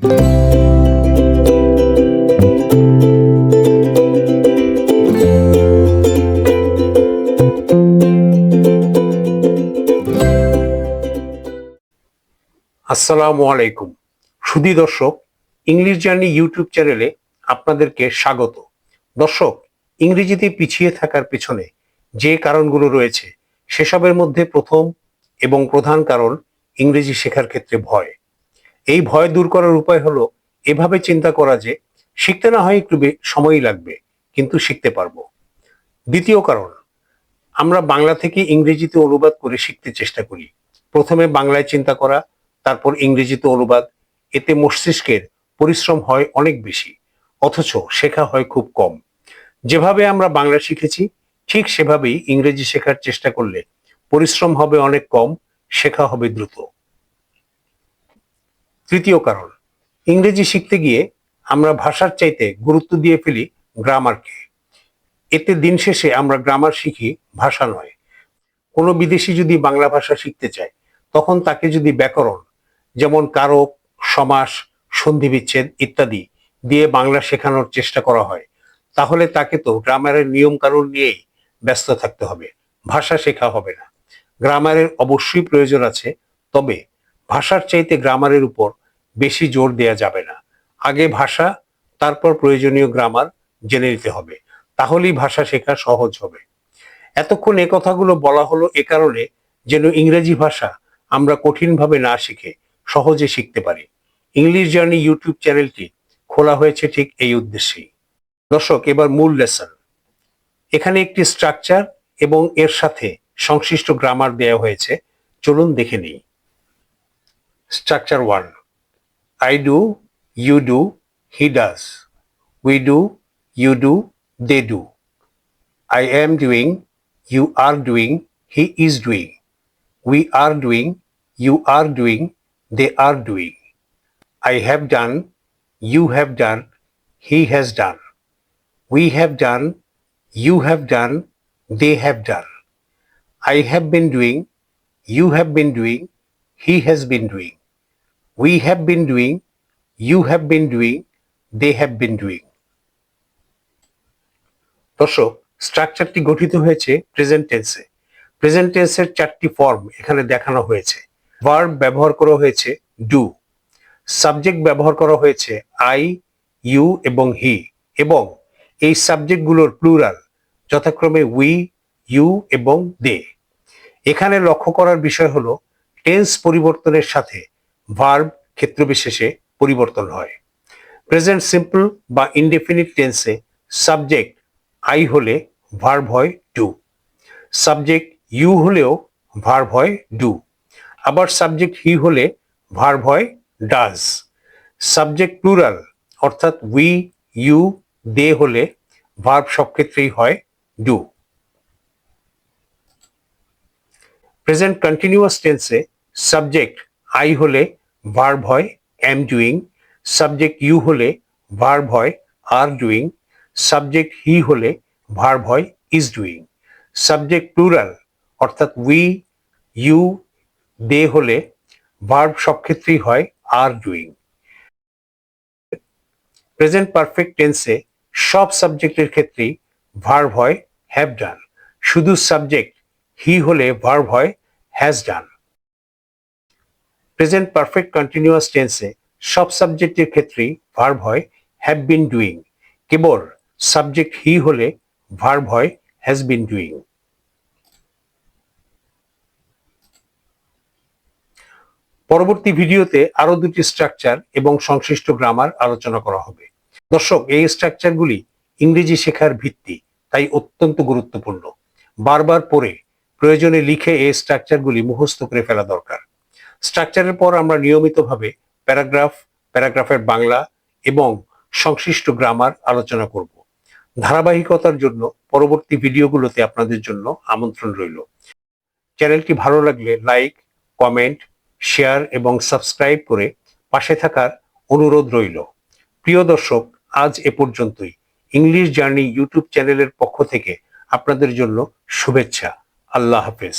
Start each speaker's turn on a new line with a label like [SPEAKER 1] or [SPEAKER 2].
[SPEAKER 1] আসসালামু আলাইকুম। সুধী দর্শক, ইংলিশ জার্নি ইউটিউব চ্যানেলে আপনাদেরকে স্বাগত। দর্শক, ইংরেজিতে পিছিয়ে থাকার পেছনে যে কারণগুলো রয়েছে, সেসবের মধ্যে প্রথম এবং প্রধান কারণ ইংরেজি শেখার ক্ষেত্রে ভয়। এই ভয় দূর করার উপায় হলো এভাবে চিন্তা করা যে শিখতে না হয় একটু সময়ই লাগবে, কিন্তু শিখতে পারব। দ্বিতীয় কারণ, আমরা বাংলা থেকে ইংরেজিতে অনুবাদ করে শিখতে চেষ্টা করি। প্রথমে বাংলায় চিন্তা করা, তারপর ইংরেজিতে অনুবাদ। এতে মস্তিষ্কের পরিশ্রম হয় অনেক বেশি, অথচ শেখা হয় খুব কম। যেভাবে আমরা বাংলা শিখেছি, ঠিক সেভাবেই ইংরেজি শেখার চেষ্টা করলে পরিশ্রম হবে অনেক কম, শেখা হবে দ্রুত। তৃতীয় কারণ, ইংরেজি শিখতে গিয়ে আমরা ভাষার চাইতে গুরুত্ব দিয়ে ফেলি গ্রামারকে। এতে দিন শেষে আমরা গ্রামার শিখি ভাষা নয়। কোনো বিদেশি যদি বাংলা ভাষা শিখতে চায়, তখন তাকে যদি ব্যাকরণ যেমন কারক সমাস, সন্ধি বিচ্ছেদ ইত্যাদি দিয়ে বাংলা শেখানোর চেষ্টা করা হয়, তাহলে তাকে তো গ্রামারের নিয়ম কানুন নিয়েই ব্যস্ত থাকতে হবে, ভাষা শেখা হবে না। গ্রামারের অবশ্যই প্রয়োজন আছে, তবে ভাষার চাইতে গ্রামারের উপর বেশি জোর দেয়া যাবে না। আগে ভাষা, তারপর প্রয়োজনীয় গ্রামার জেনে নিতে হবে। তাহলেই ভাষা শেখা সহজ হবে। এতক্ষণ এ কথাগুলো বলা হলো এ কারণে যেন ইংরেজি ভাষা আমরা কঠিনভাবে না শিখে সহজে শিখতে পারি। ইংলিশ জার্নি ইউটিউব চ্যানেলটি খোলা হয়েছে ঠিক এই উদ্দেশ্যেই। দর্শক, এবার মূল লেসন এখানে একটি স্ট্রাকচার এবং এর সাথে সংশ্লিষ্ট গ্রামার দেওয়া হয়েছে। চলুন দেখে নিই। Structure one I do, you do, he does. We do, you do, they do. I am doing, you are doing, he is doing. We are doing, you are doing, they are doing. I have done, you have done, he has done. We have done, you have done, they have done. I have been doing, you have been doing, he has been doing. We have been doing, you have been doing, they have been doing. দর্শক স্ট্রাকচারটি গঠিত হয়েছে present টেন্সে present টেন্সের চারটি form এখানে দেখানো হয়েছে। ভার্ব ব্যবহার করা হয়েছে ডু সাবজেক্ট ব্যবহার করা হয়েছে আই ইউ এবং হি এবং এই সাবজেক্টগুলোর প্লুরাল যথাক্রমে উই ইউ এবং দে এখানে লক্ষ্য করার বিষয় হলো টেন্স পরিবর্তনের সাথে ভার্ব ক্ষেত্রবিশেষে পরিবর্তন হয়। প্রেজেন্ট সিম্পল বা ইনডেফিনিট টেন্সে সাবজেক্ট আই হলে ভার্ব হয় ডু সাবজেক্ট ইউ হলেও ভার্ব হয় ডু আবার সাবজেক্ট হি হলে ভার্ব হয় ডাজ সাবজেক্ট প্লুরাল অর্থাৎ উই ইউ দে হলে ভার্ব সব ক্ষেত্রেই হয় ডু প্রেজেন্ট কন্টিনিউয়াস টেন্সে সাবজেক্ট আই হলে ভার্ব হয় এম ডুইং সাবজেক্ট ইউ হলে ভার্ব হয় আর ডুইং সাবজেক্ট হি হলে ভার্ব হয় ইজ ডুইং সাবজেক্ট প্লুরাল অর্থাৎ উই ইউ দে হলে ভার্ব সব ক্ষেত্রেই হয় আর ডুইং প্রেজেন্ট পারফেক্ট টেন্সে সব সাবজেক্টের ক্ষেত্রেই ভার্ব হয় হ্যাভ ডান শুধু সাবজেক্ট হি হলে ভার্ব হয় has done present perfect continuous টেন্সে সব সাবজেক্টের ক্ষেত্রেই ভার্ব হয় হ্যাভ বিন ডুইং কেবল সাবজেক্ট হি হলে ভার্ব হয় হ্যাজ বিন ডুইং পরবর্তী ভিডিওতে আরও দুটি স্ট্রাকচার এবং সংশ্লিষ্ট গ্রামার আলোচনা করা হবে। দর্শক, এই স্ট্রাকচারগুলি ইংরেজি শেখার ভিত্তি, তাই অত্যন্ত গুরুত্বপূর্ণ। বারবার পড়ে প্রয়োজনে লিখে এই স্ট্রাকচারগুলি মুখস্থ করে ফেলা দরকার। স্ট্রাকচারের পর আমরা নিয়মিতভাবে প্যারাগ্রাফ, প্যারাগ্রাফের বাংলা এবং সংশ্লিষ্ট গ্রামার আলোচনা করব। ধারাবাহিকতার জন্য পরবর্তী ভিডিওগুলোতে আপনাদের জন্য আমন্ত্রণ রইল। চ্যানেলটি ভালো লাগলে লাইক, কমেন্ট, শেয়ার এবং সাবস্ক্রাইব করে পাশে থাকার অনুরোধ রইল। প্রিয় দর্শক, আজ এ পর্যন্তই। ইংলিশ জার্নি ইউটিউব চ্যানেলের পক্ষ থেকে আপনাদের জন্য শুভেচ্ছা। আল্লাহ হাফেজ।